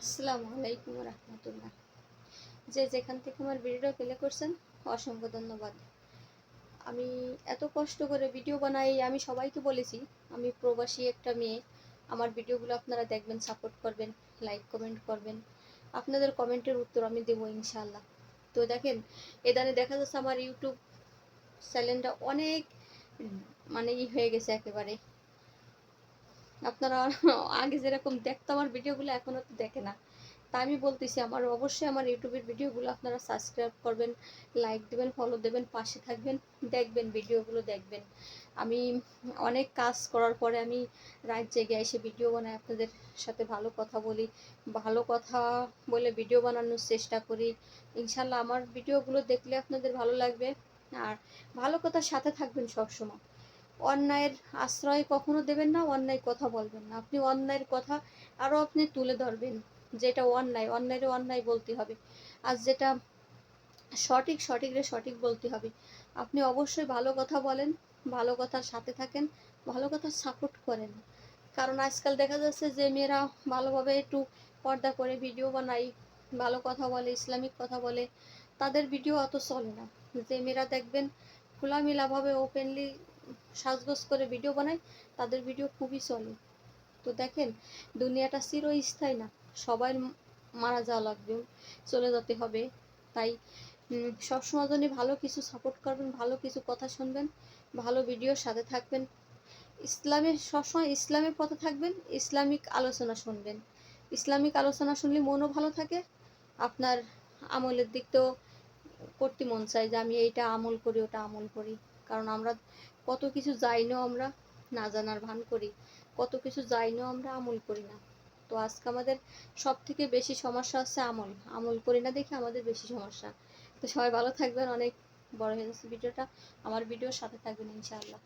আসসালামু আলাইকুম রহমতুল্লাহ। যে যেখান থেকে আমার ভিডিওটা প্লে করছেন, অসংখ্য ধন্যবাদ। আমি এত কষ্ট করে ভিডিও বানাই, আমি সবাইকে বলেছি, আমি প্রবাসী একটা মেয়ে, আমার ভিডিওগুলো আপনারা দেখবেন সাপোর্ট করবেন লাইক কমেন্ট করবেন। আপনাদের কমেন্টের উত্তর আমি দেবো ইনশাল্লাহ তো দেখেন, এদানে দেখা যাচ্ছে আমার ইউটিউব চ্যানেলটা অনেক মানে ই হয়ে গেছে একেবারে। আপনারা আগে যেরকম দেখতো আমার ভিডিওগুলো এখনও তো দেখে না। তা আমি বলতেছি, আমার অবশ্যই আমার ইউটিউবের ভিডিওগুলো আপনারা সাবস্ক্রাইব করবেন লাইক দেবেন ফলো দেবেন, পাশে থাকবেন, দেখবেন, ভিডিওগুলো দেখবেন। আমি অনেক কাজ করার পরে আমি রাত জেগে এসে ভিডিও বানাই, আপনাদের সাথে ভালো কথা বলি, ভালো কথা বলে ভিডিও বানানোর চেষ্টা করি। ইনশাল্লাহ আমার ভিডিওগুলো দেখলে আপনাদের ভালো লাগবে। আর ভালো কথার সাথে থাকবেন সবসময়। অন্যায়ের আশ্রয় কখনো দেবেন না অন্যায় কথা বলবেন না। আপনি অন্যায়ের কথা আরও আপনি তুলে ধরবেন, যেটা অন্যায়। অন্যায়ের অন্যায় বলতে হবে। আর যেটা সঠিক, সঠিকরে সঠিক বলতে হবে। আপনি অবশ্যই ভালো কথা বলেন, ভালো কথার সাথে থাকেন, ভালো কথা সাপোর্ট করেন। কারণ আজকাল দেখা যাচ্ছে যে মেয়েরা ভালোভাবে একটু পর্দা করে ভিডিও বানাই ভালো কথা বলে, ইসলামিক কথা বলে, তাদের ভিডিও অত চলে না। যে মেয়েরা দেখবেন খোলামেলাভাবে ওপেনলি সাজগোজ করে ভিডিও বানায়, তাদের ভিডিও খুবই চলে। তো দেখেন, দুনিয়াটা চিরস্থায়ী না, সবাই মারা যাওয়া লাগবে, চলে যেতে হবে। তাই সবসময় জন্য ভালো কিছু সাপোর্ট করবেন, ভালো কিছু কথা শুনবেন, ভালো ভিডিওর সাথে থাকবেন। ইসলামের সবসময় ইসলামের পথে থাকবেন, ইসলামিক আলোচনা শুনবেন। ইসলামিক আলোচনা শুনলে মনও ভালো থাকে, আপনার আমলের দিক তো করতে মন চায় যে আমি এইটা আমল করি, ওটা আমল করি। কারণ আমরা কত কিছু যাইনও আমরা না জানার ভান করি, কত কিছু যাইনও আমরা আমল করি না। তো আজকে আমাদের সব থেকে বেশি সমস্যা হচ্ছে আমল। আমল করি না দেখে আমাদের বেশি সমস্যা। তো সবাই ভালো থাকবেন, অনেক বড় হয়ে যাচ্ছে ভিডিওটা। আমার ভিডিওর সাথে থাকবেন ইনশাআল্লাহ।